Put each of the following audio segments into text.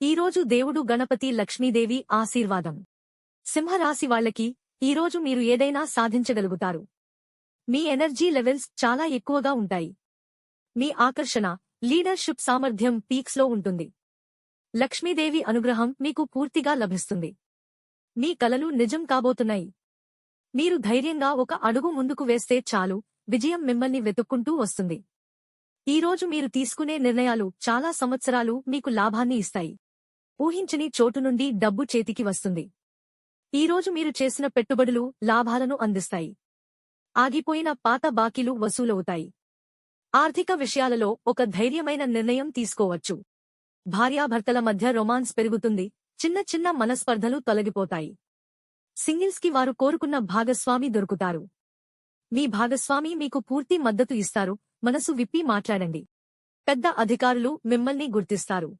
ఈరోజు దేవుడు గణపతి లక్ష్మీదేవి ఆశీర్వాదం. సింహరాశి వాళ్ళకి ఈరోజు మీరు ఏదైనా సాధించగలుగుతారు. మీ ఎనర్జీ లెవెల్స్ చాలా ఎక్కువగా ఉంటాయి. మీ ఆకర్షణ లీడర్షిప్ సామర్థ్యం పీక్స్లో ఉంటుంది. లక్ష్మీదేవి అనుగ్రహం మీకు పూర్తిగా లభిస్తుంది. మీ కలలు నిజం కాబోతున్నాయి. మీరు ధైర్యంగా ఒక అడుగు ముందుకు వేస్తే చాలు విజయం మిమ్మల్ని వెతుక్కుంటూ వస్తుంది. ఈరోజు మీరు తీసుకునే నిర్ణయాలు చాలా సంవత్సరాలు మీకు లాభాన్ని ఇస్తాయి. ఊహించని చోటు నుండి డబ్బు చేతికి వస్తుంది. ఈరోజు మీరు చేసిన పెట్టుబడులు లాభాలను అందిస్తాయి. ఆగిపోయిన పాత బాకీలు వసూలవుతాయి. ఆర్థిక విషయాలలో ఒక ధైర్యమైన నిర్ణయం తీసుకోవచ్చు. భార్యాభర్తల మధ్య రొమాన్స్ పెరుగుతుంది. చిన్న చిన్న మనస్పర్ధలు తొలగిపోతాయి. సింగిల్స్కి వారు కోరుకున్న భాగస్వామి దొరుకుతారు. మీ భాగస్వామి మీకు పూర్తి మద్దతు ఇస్తారు. మనసు విప్పి మాట్లాడండి. పెద్ద అధికారులు మిమ్మల్ని గుర్తిస్తారు.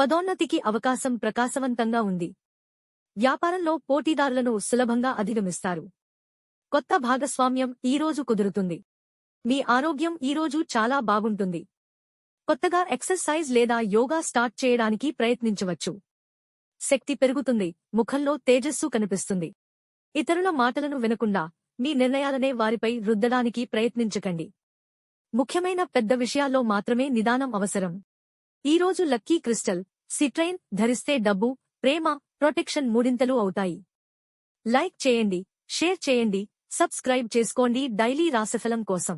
పదోన్నతికి అవకాశం ప్రకాశవంతంగా ఉంది. వ్యాపారంలో పోటీదారులను సులభంగా అధిగమిస్తారు. కొత్త భాగస్వామ్యం ఈరోజు కుదురుతుంది. మీ ఆరోగ్యం ఈరోజు చాలా బాగుంటుంది. కొత్తగా ఎక్సర్సైజ్ లేదా యోగా స్టార్ట్ చేయడానికి ప్రయత్నించవచ్చు. శక్తి పెరుగుతుంది. ముఖంలో తేజస్సు కనిపిస్తుంది. ఇతరుల మాటలను వినకుండా మీ నిర్ణయాలనే వారిపై రుద్దడానికి ప్రయత్నించకండి. ముఖ్యమైన పెద్ద విషయాల్లో మాత్రమే నిదానం అవసరం. ఈరోజు లక్కీ క్రిస్టల్ సిట్రైన్ ధరిస్తే డబ్బు ప్రేమ ప్రొటెక్షన్ మూడింతలు అవుతాయి. లైక్ చేయండి షేర్ చేయండి సబ్స్క్రైబ్ చేసుకోండి డైలీ రాశిఫలం కోసం.